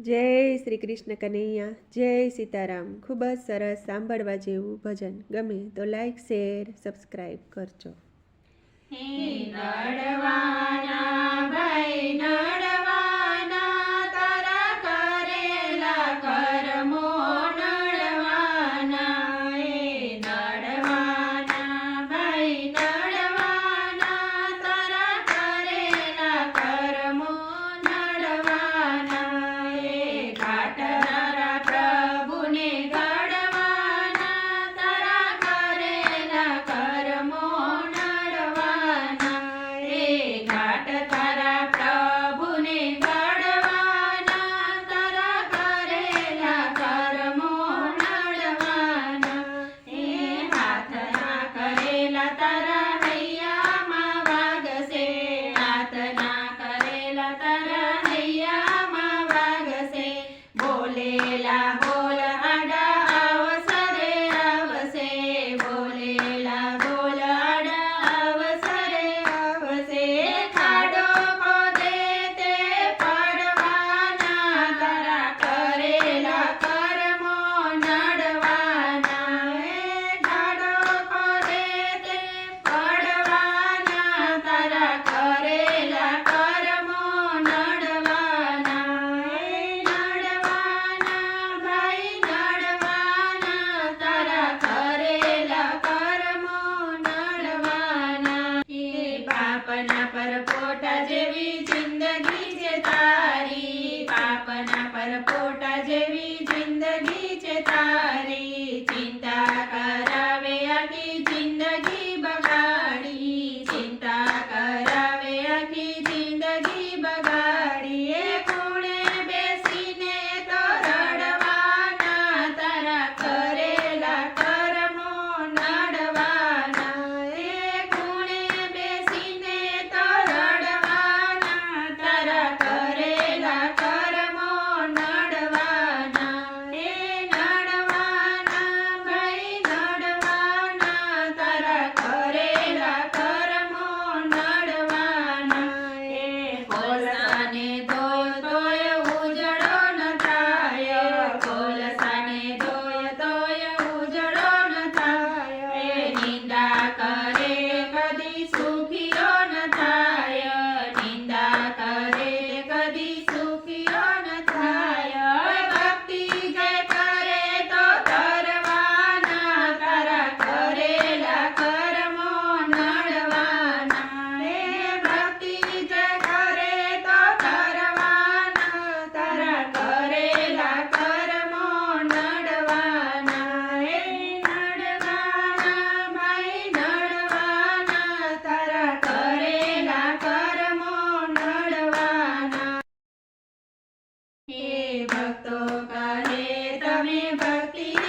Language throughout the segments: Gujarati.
જય શ્રી કૃષ્ણ કનૈયા, જય સીતારામ. ખૂબ જ સરસ સાંભળવા જેવું ભજન. ગમે તો લાઈક શેર સબસ્ક્રાઈબ કરજો. નડવાના ભાઈ ta પાપના પરપોટા જેવી જિંદગી છે તારી. પાપના પરપોટા જેવી જિંદગી છે તારી. ચિંતા કરા happy birthday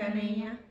કનૈયા